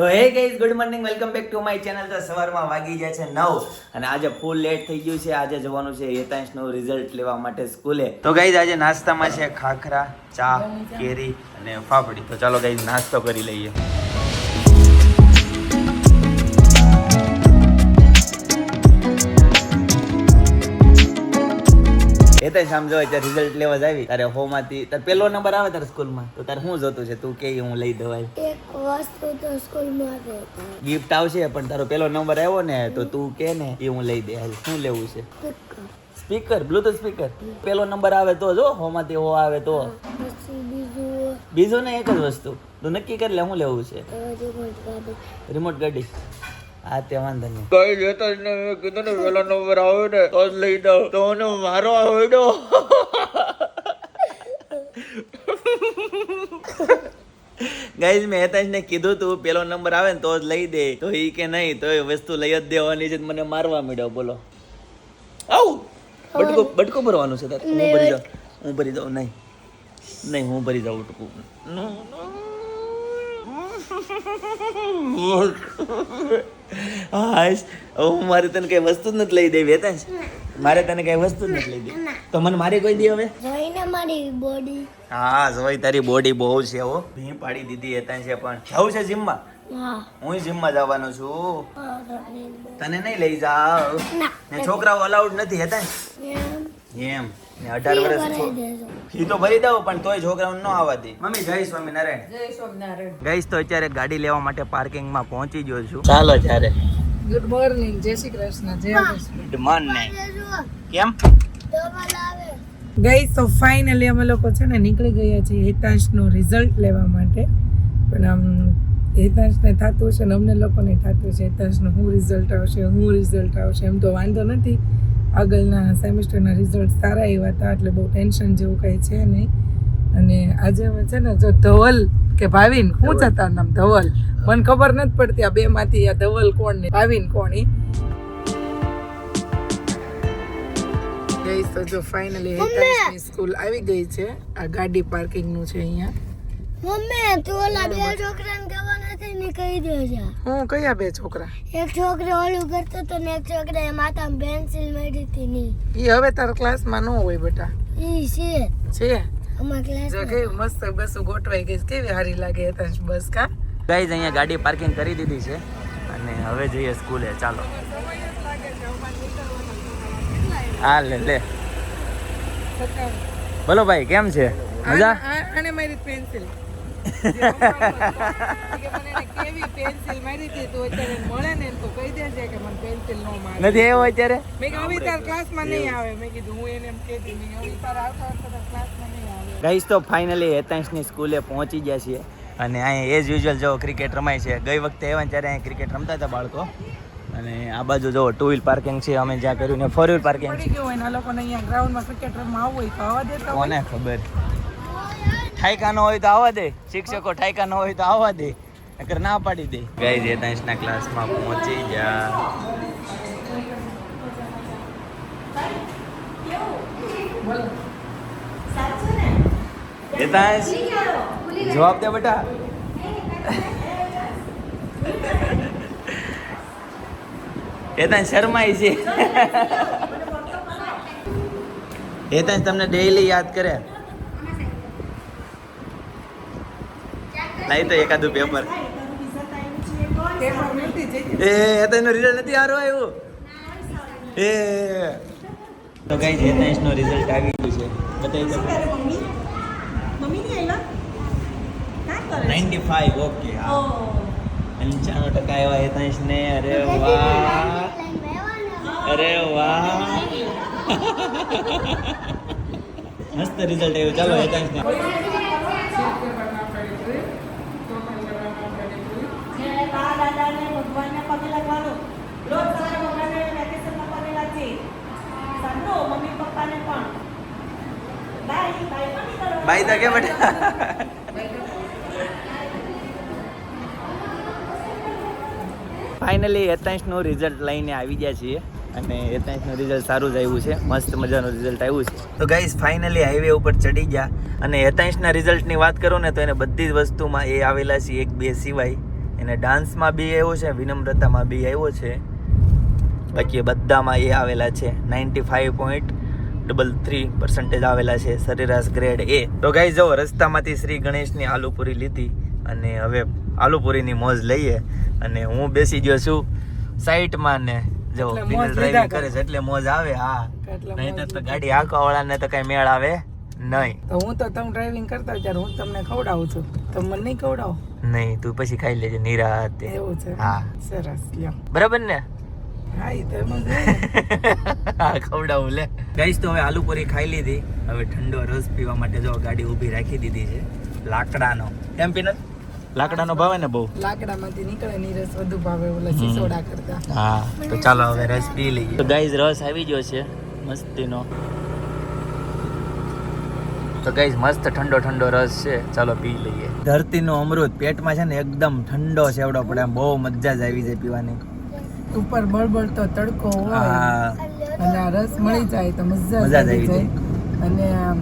તો hey guys good morning welcome back to my channel તો સવારમાં વાગી ગયા છે નવ અને આજે ફૂલ લેટ થઈ ગયું છે. આજે જવાનું છે હેતાંશનું રિઝલ્ટ લેવા માટે સ્કૂલે તો ગાઈઝ આજે નાસ્તામાં છે ખાખરા, ચા, કેરી અને ફાફડી. તો ચાલો ગાઈઝ નાસ્તો કરી લઈએ. એ તો સમજો અત્યારે રિઝલ્ટ લેવા જાવી તારે હોમાંથી તારે પેલો નંબર આવે તારે સ્કૂલમાં? તો તારે શું જોતું છે? તું કે હું લઈ દેવાય એક વસ્તુ તો સ્કૂલમાં ગિફ્ટ આવશે પણ તારો પેલો નંબર આવ્યો ને તો તું કે ને એ હું લઈ દે. હાલ શું લેવું છે? સ્પીકર બ્લુટુથ સ્પીકર પેલો નંબર આવે તો જો હોમાંથી હો આવે તો. બીજું બીજું ને એક જ વસ્તુ. તું નક્કી કરી લે હું લેવું છે? રિમોટ ગાડી. હા તે વાંધો નહીં. કઈ લેતો જ નહીં. મેં કીધું ને પેલો નંબર આવ્યો ને તો જ લઈ દઉં તો મને મારો આવડો ગાઈઝ મેં હેતાશને કીધું તું પેલો નંબર આવે ને તો જ લઈ દે. તો ઈ કે નહીં તો એ વસ્તુ લઈ જ દેવાની છે મને મારવા મળ્યો બોલો. આવું? બટકો બટકો ભરવાનું છે તારે. હું ભરી જાઉં. હું ભરી જાઉં નહીં. નહીં હું ભરી જાઉં બટકું હાશ. હું મારે તને કઈ વસ્તુ જ નથી લઈ દેવી હતા મારે તને કઈ વસ્તુ જ નથી લઈ દેવી. તો મને મારી કોઈ દે હવે? જોઈને મારી બોડી હા જોઈ તારી બોડી બહુ છે હો. ભી પાડી દીધી હતા છે પણ. જવું છે જીમમાં? માં હું જીમમાં જવાનો છું. તને નહીં લઈ જાવ ને. છોકરાઓ અલાઉડ નથી હતા એમ. ને અઢાર વર્ષ ફી તો ભરી દઉં પણ તોય છોકરાઓને ન આવવા દે. મમ્મી જય સ્વામિનારાયણ. જય સ્વામિનારાયણ. ગઈશ તો અત્યારે ગાડી લેવા માટે પાર્કિંગમાં પહોંચી ગયો છું. ચાલો ત્યારે ગુડ મોર્નિંગ જય શ્રી કૃષ્ણ જય ગુડ મોર્નિંગ કેમ? ગઈ તો ફાઇનલી અમે લોકો છે ને નીકળી ગયા છીએ હિતાંશનું રિઝલ્ટ લેવા માટે. પણ આમ હિતાંશને થતું છે ને અમને લોકોને થતું છે હિતાંશનું હું રિઝલ્ટ આવશે હું રિઝલ્ટ આવશે એમ તો વાંધો નથી. આગળના સેમિસ્ટરના રિઝલ્ટ સારા આવ્યા હતા એટલે બહુ ટેન્શન જેવું કંઈ છે નહીં. અને આજે અમે છે ને જો ધવલ કે ભાવિન હું છે તારું નામ ધવલ. મને ખબર નથી પડતી આ બે માંથી આ ધવલ કોણ ને ભાવિન કોણ એ. ગઈ તો જો ફાઇનલી હેતાંશની સ્કૂલ આવી ગઈ છે. આ ગાડી પાર્કિંગનું છે અહીંયા. મમ્મી તું ઓલા બે છોકરાને ને કહી દેજો. હું કયા બે છોકરા? એક છોકરો ઓલું કરતો તો ને એક છોકરાએ માથામાં પેન્સિલ મારી હતી ની. ઈ હવે તારા ક્લાસમાં ન હોય બેટા. ઈ છે. છે? અમારા જો કે મસ્ત બસ ગોઠવાઈ ગઈ કેવી સારી લાગે હતા બસ કા? ગાઈઝ અહીંયા ગાડી પાર્કિંગ કરી દીધી છે. અને હવે જઈએ સ્કૂલે. ચાલો. હા લે લે. બોલો ભાઈ કેમ છે? મજા? આને મારી પેન્સિલ નથી એવો. અત્યારે ગાઈઝ તો ફાઇનલી હેતાંશની સ્કૂલે પહોંચી ગયા છીએ. અને અહીંયા એઝ યુઝ્યુઅલ જો ક્રિકેટ રમાય છે. ગઈ વખતે એવા ત્યારે અહીંયા ક્રિકેટ રમતા હતા બાળકો. અને આ બાજુ જો ટુ વ્હીલ પાર્કિંગ છે અમે જ્યાં કર્યું ને ફોર વ્હીલ પાર્કિંગ છે પડી ગયું હોય ને લોકોને અહીંયા ગ્રાઉન્ડમાં ક્રિકેટ રમવા આવવું હોય તો આવવા દેતા કોને ખબર? ઠાયકા ન હોય તો આવવા દે. શિક્ષકો ઠાયકા ન હોય તો આવવા દે. નકર ના પાડી દે. ગાઈઝ હેતાંશના ક્લાસમાં પહોંચી ગયા. હેતાંશ જવાબ દે બેટા. હેતાંશ શરમાય છે. હેતાંશ તમને ડેઈલી યાદ કરે. લાઈ તો એકાદું પેપર. એ નથી જઈ એ હેતાંશનું રિઝલ્ટ નથી સારું આવ્યું. એ. તો કઈ નો રિઝલ્ટ આવી ગયું છે. બતાવી દો. નાઇન્ટી ફાઈવ ઓકે હા. પંચાણું ટકા એવા હેતાંશ ને અરે વાહ. અરે વાહ. મસ્ત રિઝલ્ટ આવ્યું. ચાલો હેતાંશ ને બાય તો કે બેટા ફાઇનલી એતાઈસનું રિઝલ્ટ લઈને આવી ગયા છીએ અને એતાઈસનું રિઝલ્ટ સારું જ આવ્યું છે. મસ્ત મજાનું રિઝલ્ટ આવ્યું છે. તો ગાઈઝ ફાઇનલી હાઈવે ઉપર ચડી ગયા અને એતાઈસના રિઝલ્ટની વાત કરું ને તો એને બધી જ વસ્તુમાં એ આવેલા છે એક બે સિવાય. એને ડાન્સમાં બી આવ્યો છે વિનમ્રતામાં બી આવ્યો છે. બાકી બધામાં એ આવેલા છે. Ninety five point double three percentage આવેલા છે સરેરાશ ગ્રેડ એ તો ગાઈ જો રસ્તામાંથી શ્રી ગણેશની આલુપુરી લીધી અને હવે આલુપુરીની મોજ લઈએ અને હું બેસી ગયો છું સાઈટમાં ને જો ડ્રાઇવિંગ કરે. છે એટલે મોજ આવે હા. નહીં તો ગાડી હાંકવા વાળાને તો કઈ મેળ આવે નહીં. તો હું તો તમે ડ્રાઇવિંગ કરતા ત્યારે હું તમને ખવડાવું છું. તમે મને નહીં ખવડાવો? નહીં તું પછી ખાઈ લેજે નિરાતે. એવું છે. હા. સરસ બરાબર ને? ખવડાવું લે. ગાઈસ તો હવે આલુ ખાઈ લીધી. હવે ઠંડો રસ પીવા માટે જો ગાડી ઊભી રાખી દીધી છે. લાકડાનો. એમ પીનલ? લાકડાનો ભાવે ને બહુ? લાકડામાંથી નીકળે ની રસ વધુ ભાવે ઓલા સિસોડા કરતા. હા તો ચાલો હવે રસ પી લઈએ. તો ગાઈસ રસ આવી ગયો છે. મસ્તીનો. તો ગાઈસ મસ્ત ઠંડો ઠંડો રસ છે. ચાલો પી લઈએ. ધરતીનો અમૃત પેટમાં છે ને એકદમ ઠંડો સેવડો પડે. બહુ મજા જ આવી જાય પીવાની. ઉપર બળબળતો તડકો હોય અને આ રસ મળી જાય તો મજા આવી જાય. અને આમ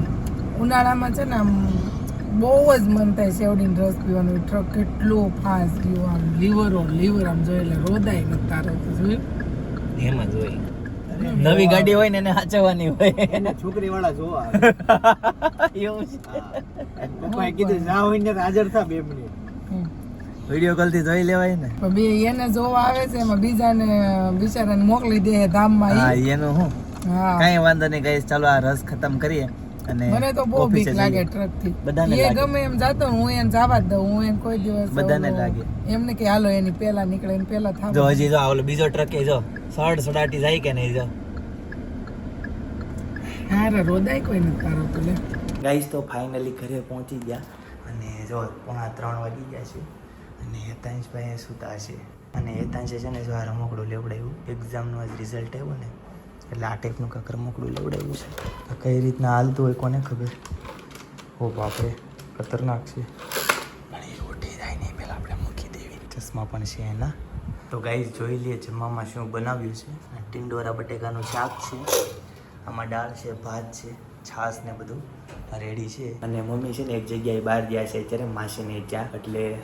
ઉનાળામાં છે ને આમ બહુ જ મન થાય શેવડીનો રસ પીવાનું. ટ્રક કેટલો ફાસ્ટ ગયો આમ. લીવરો લીવર આમ જોઈ એટલે રોદાય નથી તારો તો જોયું એમ જ હોય. નવી ગાડી હોય ને એને સાચવવાની હોય. છોકરી વાળા જોવા એવું છે. પપ્પાએ કીધું જા હોય ને હાજર થા બે મિનિટ. વીડિયો કોલથી જોઈ લેવાય ને. પણ બે એને જોવા આવે છે એમાં બીજાને બિચારાને મોકલી દે ધામમાં હા એનું હું. કઈ વાંધો નહીં ગાઈસ ચાલો આ રસ ખતમ કરીએ અને મને તો બહુ બીક લાગે ટ્રકથી. બધાને એ લાગે. ગમે એમ જાતો હું એને જવા જ દઉં હું એને કોઈ દિવસ બધાને લાગે. એમને કે હાલો એની પહેલા નીકળે એની પહેલા થાવ. જો હજી જો આવલો બીજો ટ્રક એ જો સડ સડાટી જાય કે નહીં જો. હારે રોદાય કોઈ નથી તારો તો લે. ગાઈસ તો ફાઇનલી ઘરે પહોંચી ગયા અને જો પોણા ત્રણ વાગી ગયા છે. અને હેતાંશભાઈ સુતા છે અને હેતાંશે છે ને જો આ રમકડું લેવડાવ્યું એક્ઝામનું આજ રિઝલ્ટ આવ્યું ને એટલે આ ટાઈપનું કાંક રમકડું લેવડાવ્યું છે. તો કઈ રીતના હાલતું હોય કોને ખબર? ઓ બાપરે ખતરનાક છે. પણ એ ઉઠી જાય નહીં પહેલાં આપણે મૂકી દેવી. ચશ્મા પણ છે એના. તો ગાઈઝ જોઈ લઈએ જમવામાં શું બનાવ્યું છે. ટિંડોરા બટેકાનું શાક છે આમાં દાળ છે ભાત છે છાશ ને બધું. રેડી છે. અને મમ્મી છે ને એક જગ્યાએ બહાર ગયા છે અત્યારે માસીને ત્યાં. એટલે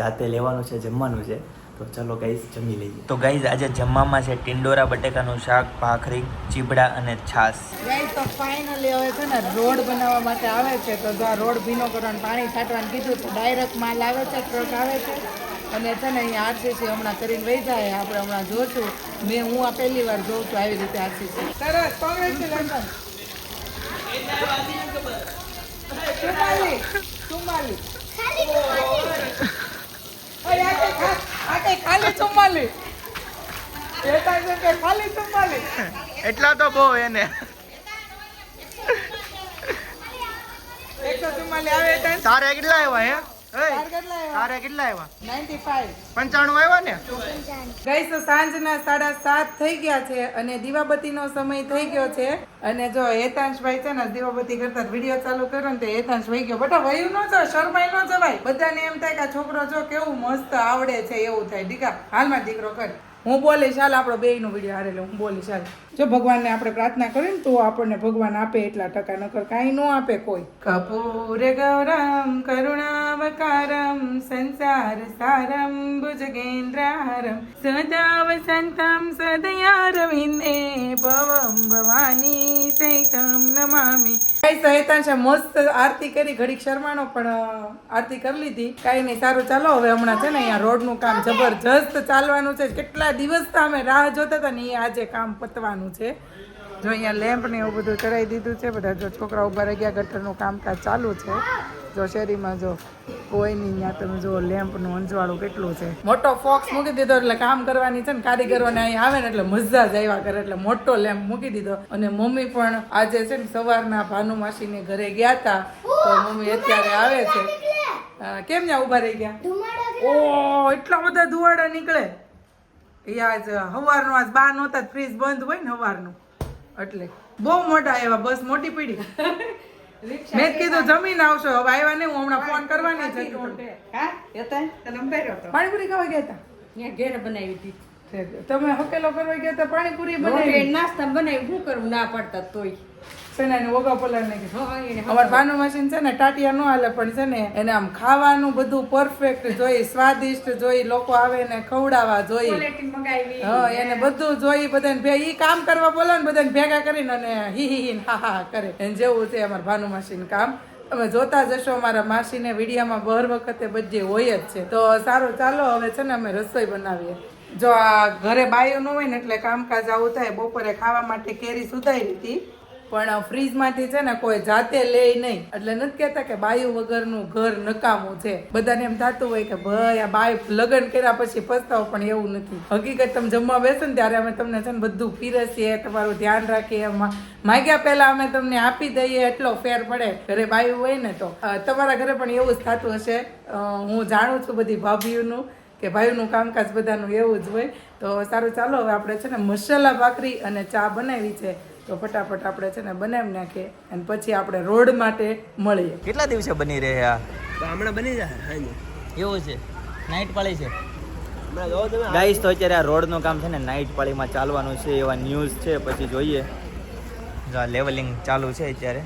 જાતે લેવાનું છે જમવાનું છે તો ચલો ગાઈઝ જમી લઈએ. તો ગાઈઝ આજે જમવામાં છે ટિંડોરા બટેકાનું શાક ભાખરી ચીબડા અને છાશ. ગાઈસ તો ફાઇનલી હવે છે ને રોડ બનાવવા માટે આવે છે તો જો આ રોડ ભીનો કરવાનું પાણી છાંટવાનું કીધું તો ડાયરેક્ટ માલ આવે છે ટ્રક આવે છે. અને છે ને અહીંયા આરસીસી હમણાં કરીને વહી જાય આપણે હમણાં જોશું. મેં હું આ પહેલી વાર જોઉં છું આવી રીતે આરસીસી સરસ કોંગ્રેચ્યુલેશન ચુમ્માલી ચુમ્માલી એટલા તો બહુ એને. તારે કેટલા આવ્યા હે? તાર તારે કેટલા આવ્યા? નાઇન્ટી ફાઈવ પંચાણું આવ્યા ને? ગઈ તો સાંજના સાડા સાત થઈ ગયા છે અને દીવાબત્તીનો સમય થઈ ગયો છે. અને જો હેતાંશભાઈ છે ને દીવાબત્તી કરતા વીડિયો ચાલુ કર્યો ને તો હેતાંશ વહી ગયો. બટા વયું ન જો શરમાઈ ન જવાય. બધાને એમ થાય કે છોકરો જો કેવું મસ્ત આવડે છે એવું થાય. દીકા હાલમાં દીકરો કર. હું બોલીશ હાલ આપણો બે નો વીડિયો હારે હું બોલીશ હાલ. જો ભગવાનને આપણે પ્રાર્થના કરીએ ને તો આપણને ભગવાન આપે એટલા ટકા નકર કાંઈ ન આપે કોઈ. કપૂર ગૌરમ કરુણાવકારમ સંસાર સારમ ભુજગેન્દ્રહારમ સદાવ સંતમ સદયા રવિંદે ભવમ ભવાની સહિતમ નમામિ. કઈ સહેતાંશે મસ્ત આરતી કરી ઘડીક શર્માનો પણ આરતી કરી લીધી. કાંઈ નહીં સારું ચાલો હવે હમણાં છે ને અહીંયા રોડનું કામ જબરજસ્ત ચાલવાનું છે. કેટલા દિવસ અમે રાહ જોતા હતા ને એ આજે કામ પતવાનું છે. જો અહીંયા લેમ્પ ને એવું બધું ચડાવી દીધું છે બધા જો છોકરા ઊભા રહી ગયા ગટરનું કામકાજ ચાલુ છે. જો શેરીમાં જો કોઈ નહીં ત્યાં તમે જો લેમ્પનું અંજવાળું કેટલું છે. મોટો ફોક્સ મૂકી દીધો એટલે કામ કરવાની છે ને કારીગરોને અહીં આવે ને એટલે મજા જ આવ્યા કરે એટલે મોટો લેમ્પ મૂકી દીધો. અને મમ્મી પણ આજે છે ને સવારના ભાનુ માસીને ઘરે ગયા હતા તો મમ્મી અત્યારે આવે છે. કેમ ત્યાં ઊભા રહી ગયા? ઓ એટલા બધા ધુવાડા નીકળે. એ આજ સવારનો આજ બા નહોતા ફ્રીજ બંધ હોય ને સવારનું એટલે બહુ મોટા એવા બસ મોટી પીડી. મેં કીધું જમીન આવશો હવે આવ્યા નહીં હું હમણાં ફોન કરવાની જ પાણીપુરી ખાવા ગયા હતા ઘેર બનાવી હતી. તમે હકેલો કરવા ગયા હતા પાણીપુરી બનાવી. નાસ્તા બનાવી શું કરું ના પડતા તોય. છે ને એને વગા પલાળ નાખી. અમાર ભાનુ મશીન છે ને ટાટિયા નો હાલે પણ છે ને એને આમ ખાવાનું બધું પરફેક્ટ જોઈ સ્વાદિષ્ટ જોઈ લોકો આવે ને ખવડાવવા જોઈ. હા એને બધું જોઈ બધાને ભે ઈ કામ કરવા બોલે ને બધાને ભેગા કરીને અને હી હી હી હા હા કરે. એને જેવું છે અમારા ભાનુ મશીન કામ. તમે જોતા જશો અમારા માસીને વિડીયામાં બર વખતે બધે હોય જ છે. તો સારું ચાલો હવે છે ને અમે રસોઈ બનાવીએ. જો આ ઘરે બાયો ન હોય ને એટલે કામકાજ આવું થાય બપોરે ખાવા માટે કેરી સુધારી હતી. પણ ફ્રીજમાંથી છે ને કોઈ જાતે લે નહીં. એટલે નથી કહેતા કે બાયું વગરનું ઘર નકામું છે. બધાને એમ થતું હોય કે ભાઈ, આ બાય લગ્ન કર્યા પછી પસ્તાવો, પણ એવું નથી. હકીકત તમે જમવા બેસો ને ત્યારે અમે તમને છે ને બધું પીરસીએ, તમારું ધ્યાન રાખીએ. એમાં માગ્યા પહેલા અમે તમને આપી દઈએ, એટલો ફેર પડે. ઘરે બાયું હોય ને તો. તમારા ઘરે પણ એવું જ થતું હશે. હું જાણું છું બધી ભાભીઓનું કે ભાઈઓનું કામકાજ બધાનું એવું જ હોય. તો સારું, ચાલો હવે આપણે છે ને મસાલા ભાખરી અને ચા બનાવી છે. તો ફટાફટ આપણે છે ને બનાવી નાખીએ અને પછી આપણે રોડ માટે મળીએ. કેટલા દિવસે બની રહે આ? હમણાં બની જાય એવું છે? નાઇટ પાળી છે? ગાઈસ તો અત્યારે આ રોડનું કામ છે ને નાઇટ પાળીમાં ચાલવાનું છે એવા ન્યૂઝ છે પછી જોઈએ. જો આ લેવલિંગ ચાલુ છે અત્યારે.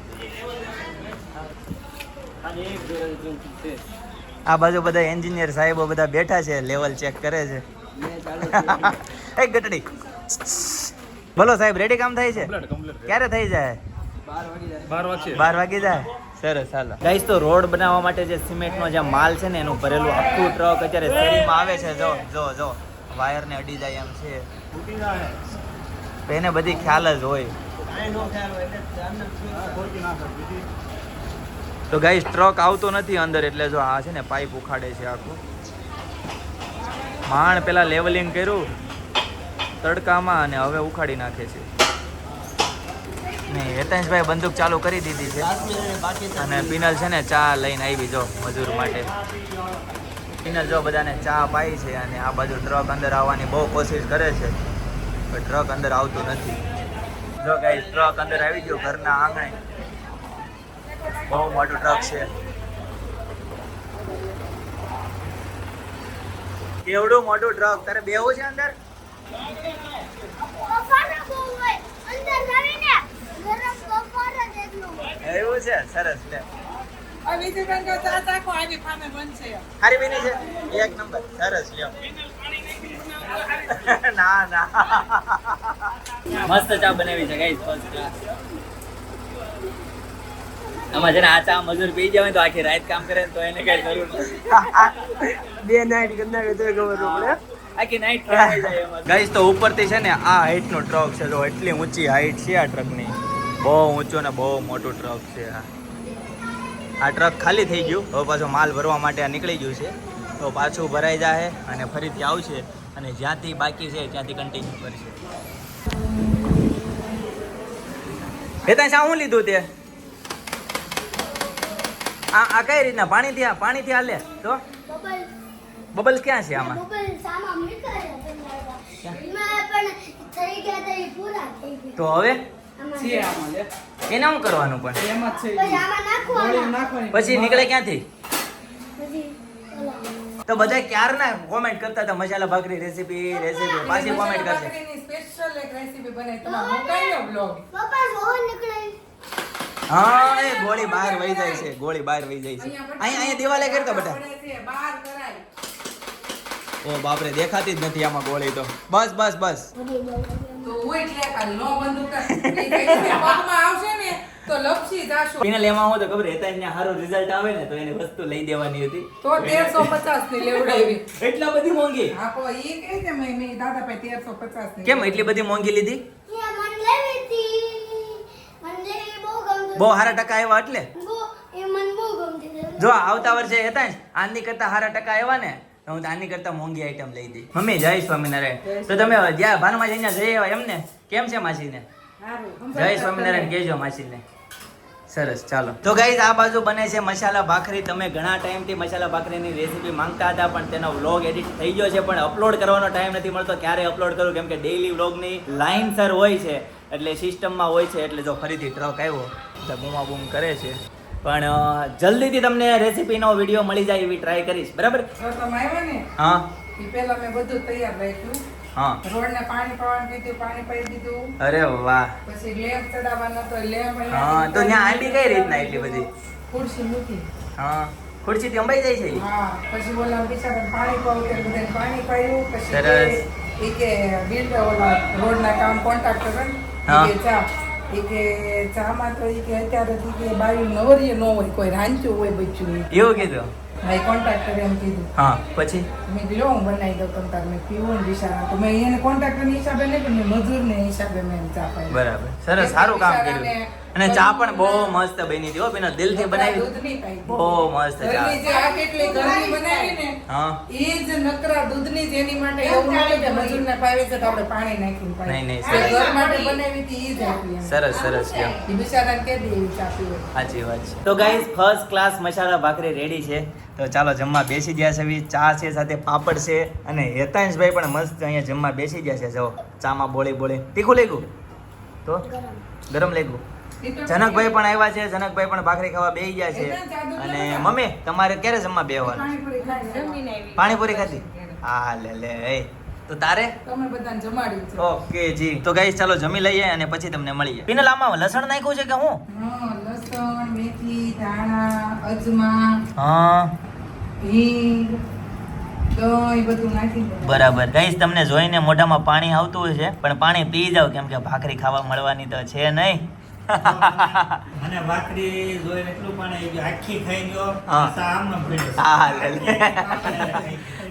આ બાજુ બધા એન્જિનિયર સાહેબો બધા બેઠા છે લેવલ ચેક કરે છે. એ ગટડી. બોલો સાહેબ રેડી કામ થાય છે? ક્યારે થઈ જાય? બાર વાગી જાય. સરસ હાલો. ગાઈસ તો રોડ બનાવવા માટે જે સિમેન્ટનો જે માલ છે ને એનું ભરેલું આખું ટ્રક અત્યારે શેરીમાં આવે છે. જો જો જો. વાયરને અડી જાય એમ છે. તો એને બધી ખ્યાલ જ હોય. તો ગાઈસ ટ્રક આવતો નથી અંદર એટલે જો આ છે ને પાઇપ ઉખાડે છે આખું. માણ પેલા લેવલિંગ કર્યું. તડકામાં અને હવે ઉખાડી નાખે છે. નહીં હેતેશભાઈ બંદૂક ચાલુ કરી દીધી છે. અને પિનલ છે ને ચા લઈને આવી જો મજૂર માટે. પિનલ જો બધાને ચા પાઈ છે અને આ બાજુ ટ્રક અંદર આવવાની બહુ કોશિશ કરે છે. પણ ટ્રક અંદર આવતું નથી. જો ગાઈસ ટ્રક અંદર આવી ગયો ઘરના આંગણે. બહુ મોટું ટ્રક છે. કેવડું મોટું ટ્રક? તારે બેવું છે અંદર? એવું છે? સરસ લે. હારી બેની છે? એક નંબર. સરસ લ્યો. ના ના. મસ્ત ચા બનાવી છે ગાઈસ ફર્સ્ટ ક્લાસ આમાં છે ને આ ચા મજૂર પી જાય તો આખી રાત કામ કરે ને તો એને કઈ જરૂર નથી. બે નાઈટ કરી તો ખબર પડે. આખી નાઈટ કરાવી જાય એમાં. ગાઈસ તો ઉપરથી છે ને આ હાઈટ નો ટ્રક છે. જો એટલી ઊંચી હાઈટ છે આ ટ્રકની બહુ ઊંચો ને બહુ મોટો ટ્રક છે આ. આ ટ્રક ખાલી થઈ ગયું. હવે પાછો માલ ભરવા માટે આ નીકળી ગયું છે. તો પાછું ભરાઈ જાય અને ફરીથી આવશે અને જ્યાંથી બાકી છે ત્યાંથી કન્ટિન્યુ કરશે. હેતા શા હું લીધું તે? આ આ કઈ રીતના? પાણીથી આ પાણીથી હાલે? તો બબલ ક્યાં છે આમાં? તો એ પૂરા થઈ ગયા. તો હવે? એને શું કરવાનું પણ? એમ જ છે પછી આમાં નાખવાના. ગોળી નાખવાની. પછી નીકળે ક્યાંથી? તો બધા ક્યારના કોમેન્ટ કરતા હતા? મસાલા ભાખરી રેસીપી રેસીપી પાછી કોમેન્ટ કરશે. એક. તમારે પપ્પા રોહન નીકળે. હા એ ગોળી બહાર વહી જાય છે ગોળી બહાર વહી જાય છે. અહીંયા અહીંયા દિવાલે કરતા બધા. બહાર કરાય. ઓ બાપરે દેખાતી જ નથી આમાં ગોળી તો બસ બસ બસ તો હું એટલે કાલ નો બંદૂક કર. એ કઈ રીતે પગમાં આવશે ને તો લપસી જાશો. એને લેવા હું તો ખબર હતા એને સારું રિઝલ્ટ આવે ને તો એને વસ્તુ લઈ દેવાની હતી તો 1350 ની લેવડાવી. એટલા બધી મોંઘી હા, તો એ કે કે મેં- મેં દાદા પાસે 1350 ની કેમ એટલી બધી મોંઘી લીધી એ મન લેવી હતી મન લેવી બહુ ગમતું બહુ સારા ટકા આવ્યા એટલે બહુ એ મન બહુ ગમતી હતી. જો આવતા વર્ષે હતા આની કરતા સારા ટકા આવ્યા ને હું તો આની કરતા મોંઘી આઈટમ લઈ દઈ મમ્મી જય સ્વામિનારાયણ. તો તમે જ્યાં ભાનુમાજી જઈને જઈ આવ્યા એમને? કેમ છે માસીને? જય સ્વામિનારાયણ કહેજો માસીને. સરસ ચાલો. તો ગાઈઝ આ બાજુ બને છે મસાલા ભાખરી. તમે ઘણા ટાઈમથી મસાલા ભાખરીની રેસીપી માંગતા હતા પણ તેનો વ્લોગ એડિટ થઈ ગયો છે પણ અપલોડ કરવાનો ટાઈમ નથી મળતો. ક્યારે અપલોડ કરું? કેમ કે ડેઈલી વ્લોગની લાઇનસર હોય છે એટલે સિસ્ટમમાં હોય છે એટલે જો ફરીથી ટ્રક આવ્યો તો બૂમા બૂમ કરે છે. પણ જલ્દીથી તમને રેસીપીનો વીડિયો મળી જાય એવી ટ્રાય કરીશ. બરાબર? હા. પેલા મેં બધું તૈયાર રાખ્યું. હા. રોડને પાણી પાવાનું કીધું પાણી પાઈ દીધું. અરે વાહ. પછી લેમ્પ ચડાવવાનો તો લેમ્પ હા તો ત્યાં આંટી કઈ રીતના એટલી બધી? ખુરશી મૂકી. હા. ખુરશીથી અંબાઈ જાય છે હા પછી બોલા બિચારા પાણી પાવું કે પાણી પાયું પછી સરસ. કે- કે બિલ્ડર ઓલા રોડના કામ કોન્ટ્રાક્ટર હા. કે કે ચામાં તો ઈ કે અત્યારે તો કે બાયું નવરીએ ન હોય કોઈ રાંચું હોય બચ્ચું ઈ. એવું કીધું? હા ઈ એમ કીધું. હા પછી? મેં કીધું હું બનાવી દઉં તમ તાર મેં પીવું ને બિચારા તો મેં એને કોન્ટ્રાક્ટરની હિસાબે નહીં પણ મજૂર ને હિસાબે મેં ચા પાઈ બરાબર. સરસ સારું કામ કર્યું. અને ચા પણ બહુ મસ્ત બની હતી હો બેનો દિલથી બનાવી બહુ મસ્ત ચા. જે આ કેટલી ગરમી બનાવી ને હા. એ જ નકરા દૂધની જ એની માટે એવું નહીં કે મજૂરને પાવી છે તો આપણે પાણી નાખીને પાઈએ. નહીં, નહીં, સરસ. ઘર માટે બનાવી હતી એ જ આપી સરસ સરસ કેમ? ઈ બિચારાને કે દે પીવે. સાચી વાત છે. તો guys first class masala bhakhri ready છે. તો ચાલો જમવા બેસી ગયા છે. ચા છે સાથે પાપડ છે અને હેતાંશભાઈ પણ મસ્ત અહીંયા જમવા બેસી ગયા છે. જો ચામાં બોળી બોળી. તીખું લેગું તો? ગરમ. તો જનકભાઈ પણ આવ્યા છે જનકભાઈ પણ ભાખરી ખાવા બેસી ગયા છે. અને મમ્મી તમારે ક્યારે જમવા બેહવાનું? પાણીપુરી ખાધી? હા લે લે તો તારે? ઓકે જી. તો ગાઈસ ચાલો જમી લઈએ અને પછી તમને મળીએ. પિનલ આમાં લસણ નાખ્યું છે કે હું? હા, લસણ મેથી ધાણા અજમા હા. હિંગ દહીં બધું નાખી દે. બરાબર. ગાઈસ તમને જોઈને મોઢામાં પાણી આવતું હોય છે પણ પાણી પી જાવ કેમ કે ભાખરી ખાવા મળવાની તો છે નહીં. અને ભાખરી જોઈને એટલું પણ ગયું આખી ખાઈ ગયો આમ હા લે લે.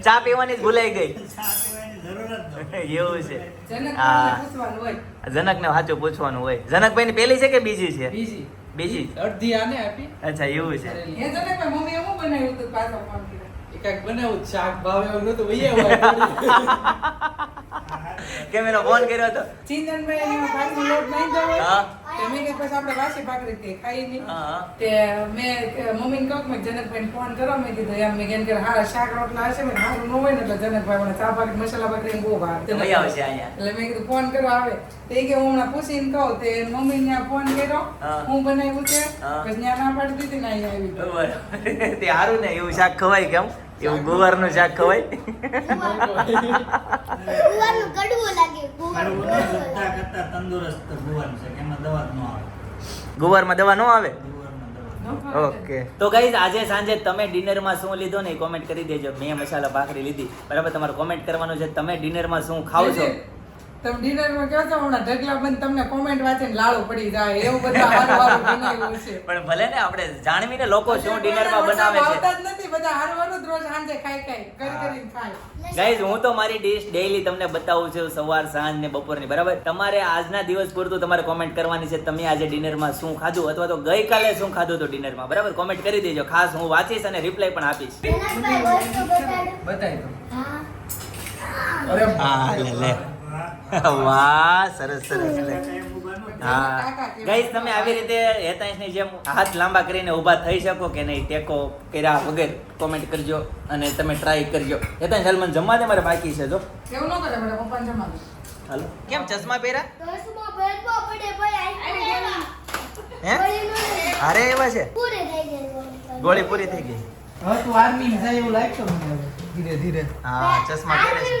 ચા પીવાની જ ભૂલાઈ ગઈ. ચા પીવાની જરૂર જ નહોતી. એવું છે. જનક હોય. સાચું પૂછવાનું હોય. જનકભાઈ ની પેલી છે કે બીજી છે? બીજી. અડધી આને આપી. અચ્છા એવું છે. એ જનકભાઈ બનાવ્યું હતું પાછો ફોન કર્યો. બનાવું શાક ભાવે એવું નતું વૈયા ફોન કર્યો હતો. ચિંતનભાઈ લોટ મેં કે પછી આપણે વાસી ભાખરી તે ખાઈ નહીં. તે મેં મમ્મીને કહું કે મેં જનકભાઈને ફોન કરો. મેં કીધું એમ મેં કે હા શાક રોટલા હશે મેં સારું ન હોય ને એટલે જનકભાઈ મને ચા ભાખરી મસાલા ભાખરી બહુ ભાવે. એટલે મેં કીધું ફોન કરો આવે. તે કે હું હમણાં પૂછીને કહું તે મમ્મી ને ફોન કર્યો હું. બનાવ્યું છે? પછી ત્યાં ના પાડી દીધી ને અહીંયા આવી તે સારું ને એવું શાક ખવાય કેમ? એવું ગુવારનું શાક ખવાય? ગુવાનું કડવું લાગે તંદુરસ્ત ગુવાનું છે એમાં દવા ન આવે. ગુવારમાં દવા ન આવે? ઓકે. તો ગાઈઝ આજે સાંજે તમે ડિનરમાં શું લીધો ને કોમેન્ટ કરી દેજો. મેં મસાલા ભાખરી લીધી. બરાબર તમારે કોમેન્ટ કરવાનું છે તમે ડિનરમાં શું ખાવ છો? તમે ડિનરમાં કહો છો? હમણાં ઢગલા બંધ તમને કોમેન્ટ વાંચીને લાળો પડી જાય. એવું બધા હારું હારું બનાવ્યું છે. પણ ભલે ને આપણે જાણવીને લોકો શું ડિનરમાં બનાવે છે. આવતા જ નથી બધા હારું હારું રોજ સાંજે ખાઈ ખાઈ કરી કરીને ખાય. ગાઈઝ હું તો મારી ડિશ ડેઈલી તમને બતાવું છું સવાર સાંજ ને બપોરની. બરાબર? તમારે આજના દિવસ પૂરતું તમારે કોમેન્ટ કરવાની છે તમે આજે ડિનરમાં શું ખાધું? અથવા તો ગઈકાલે શું ખાધું હતું ડિનરમાં બરાબર? કોમેન્ટ કરી દેજો. ખાસ હું વાંચીશ અને રિપ્લાય પણ આપીશ. બતાવી દો અરે હા લે લે. વાહ સરસ સરસ લે એવું બનવું હા. ગાઈસ તમે આવી રીતે હેતાંશની જેમ હાથ લાંબા કરીને ઊભા થઈ શકો કે નહીં ટેકો કર્યા વગર કોમેન્ટ કરજો અને તમે ટ્રાય કરજો. હેતાંશ હાલ મને જમવા દે મારે બાકી છે જો. એવું ન કરે બધા પપ્પાને જમા હાલો. કેમ ચશ્મા પહેર્યા? પડે ભાઈ હે? હારે એવા છે. ગોળી પૂરી થઈ ગઈ. હવે તું આર્મી જાય એવું લાગતો મને ધીરે ધીરે. હા ચશ્મા પહેરે છે.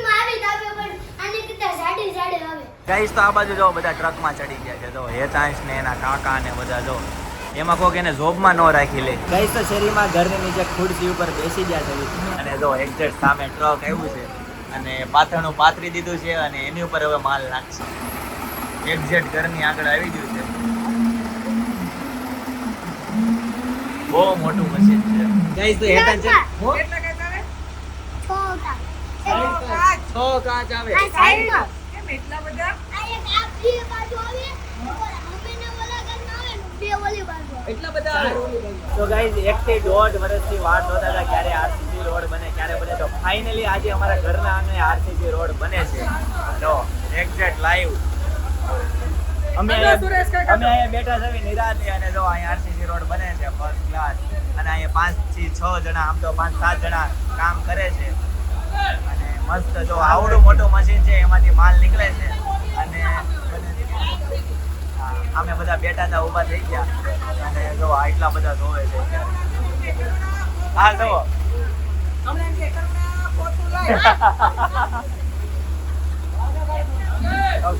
તો પણ આની કરતા જાડી જાડી આવે. ગાઈસ તો આ બાજુ જો બધા ટ્રકમાં ચડી ગયા છે. જો હેતાંશ ને એના કાકા ને બધા જો એમાં કોક એને જોબમાં ન રાખી લે. ગાઈસ તો શેરીમાં ઘરની નીચે ખુરશી ઉપર બેસી ગયા છે અને જો એક્ઝેક્ટ સામે ટ્રક આવ્યું છે. અને પાથરણું પાથરી દીધું છે અને એની ઉપર હવે માલ નાખશે. એક્ઝેક્ટ ઘરની આગળ આવી ગયું છે. બહુ મોટું મશીન છે. ગાઈસ તો હેતાંશ છે. કેટલા કાંઈ તારે? છ કાચ. છ કાચ. આવે. કેમ એટલા બધા? આ એક આ બે બાજુ આવે, ઓલા અમે ને ઓલા ઘરના આવે ને, બે ઓલી બાજુ આવે. એટલા બધા તો ગાઈઝ એક થી દોઢ વર્ષથી વાટ જોતા હતા ક્યારે આરસીસી રોડ બને ક્યારે બને. તો ફાઇનલી આજે અમારા ઘરના આંગણે આરસીસી રોડ બને છે. જો એક્ઝેક્ટ લાઈવ અમે. અમે અહીંયા બેઠા છે નિરાતે અને જો અહીંયા રોડ બને છે ફર્સ્ટ ક્લાસ અને અહીંયા પાંચથી છ જણા આમ તો પાંચ સાત જણા કામ કરે છે. અને મસ્ત જો આવડું મોટું મશીન છે એમાંથી માલ નીકળે છે. અને અમે બધા બેઠા હતા ઊભા થઈ ગયા. અને જો આટલા બધા જોવે છે. હા જો હમણાં એમ કે કરુણા પોતું લાય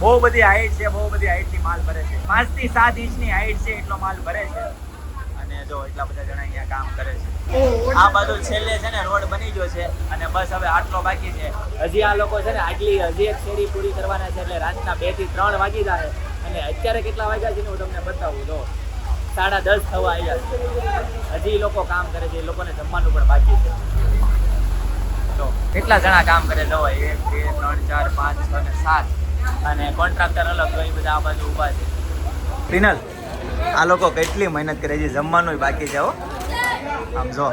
બહુ બધી હાઈટ છે બહુ બધી હાઈટની માલ ભરે છે. પાંચથી સાત ઇંચની હાઈટ છે એટલો માલ ભરે છે. જો એટલા બધા જણા અહીંયા કામ કરે છે. આ બાજુ છેલ્લે છે ને રોડ બની ગયો છે અને બસ હવે આટલો બાકી છે. હજી આ લોકો છે ને આટલી હજી એક શેરી પૂરી કરવાના છે એટલે રાતના બેથી ત્રણ વાગી જાય. અને અત્યારે કેટલા વાગ્યા છે ને હું તમને બતાવું તો સાડા દસ થવા આવ્યા છે. હજી લોકો કામ કરે છે એ લોકોને જમવાનું પણ બાકી છે. તો કેટલા જણા કામ કરે જો એક બે ત્રણ ચાર પાંચ છ ને સાત. અને કોન્ટ્રાક્ટર અલગ તો એ બધા આ બાજુ ઊભા છે. રિનલ? આ લોકો કેટલી મહેનત કરે છે, જમવાનું બાકી હો. આમ જો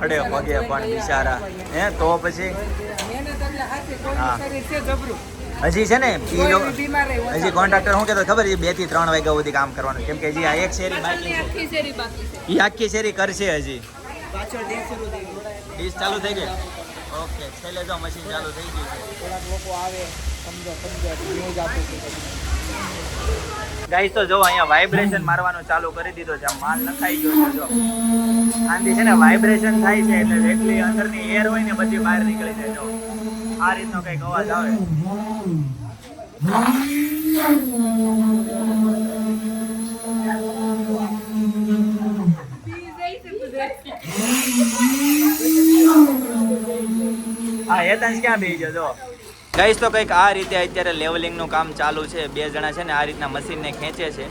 ખડે પગે પણ બિચારા. હે, તો પછી? હા. હજી છે ને હજી કોન્ટ્રાક્ટર શું કહેતો, ખબર બેથી ત્રણ વાગ્યા સુધી કામ કરવાનું. કેમ કે હજી આ એક શેરી બાકી એ આખી શેરી કરશે હજી. ડીશ ચાલુ થઈ ગઈ? ઓકે, છેલ્લે જો મશીન ચાલુ થઈ ગયું થોડાક લોકો આવે સમજો સમજો ન્યૂઝ આપું ગાઈસ, તો જો અહીંયા વાઇબ્રેશન મારવાનું ચાલુ કરી દીધો છે. માલ નખાઈ ગયો છે, જો. આંધી છે ને વાઇબ્રેશન થાય છે, એટલે જેટલી અંદરની એર હોય ને બધી બહાર નીકળી જાય, જો. આ રીતનો કંઈક અવાજ આવે. હા હેતાંશ ક્યાં બેસી ગયો, જો? ગાઈસ, તો કંઈક આ રીતે અત્યારે લેવલિંગનું કામ ચાલુ છે. બે જણા છે ને આ રીતના મશીનને ખેંચે છે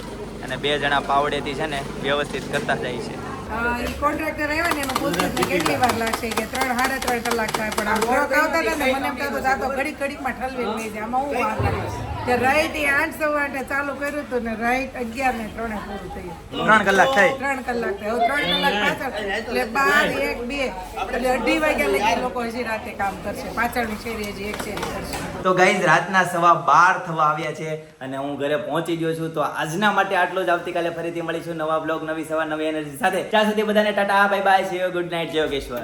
અને બે જણા પાવડેથી છે ને વ્યવસ્થિત કરતા જાય છે. કોન્ટ્રાક્ટર આવ્યા ને, એનું પૂછ્યું કેટલી વાર લાગશે? કે ત્રણ, સાડા ત્રણ કલાક થાય, પણ એમ આ તો ઘડીક ઘડીકમાં ઠલવી જાય આમાં હું વાર લાગે કે રાઈટ એ આઠ સવા આઠે ચાલુ કર્યું હતું ને રાઈટ અગિયાર ને ત્રણે પૂરું થયું ત્રણ કલાક થઈ. ત્રણ કલાક થાય હવે ત્રણ કલાક પાછળ એટલે બાર એક બે એટલે અઢી વાગ્યા લગી લોકો હજી રાતે કામ કરશે. પાછળની શેરી હજી એક શેરી કરશે. તો ગાઈઝ રાતના સવા બાર થવા આવ્યા છે અને હું ઘરે પહોંચી ગયો છું. તો આજના માટે આટલો જ. આવતીકાલે ફરીથી મળીશું નવા બ્લોગ નવી સવા નવી એનર્જી સાથે. ત્યાં સુધી બધાને tata bye bye see good night જય યોગેશ્વર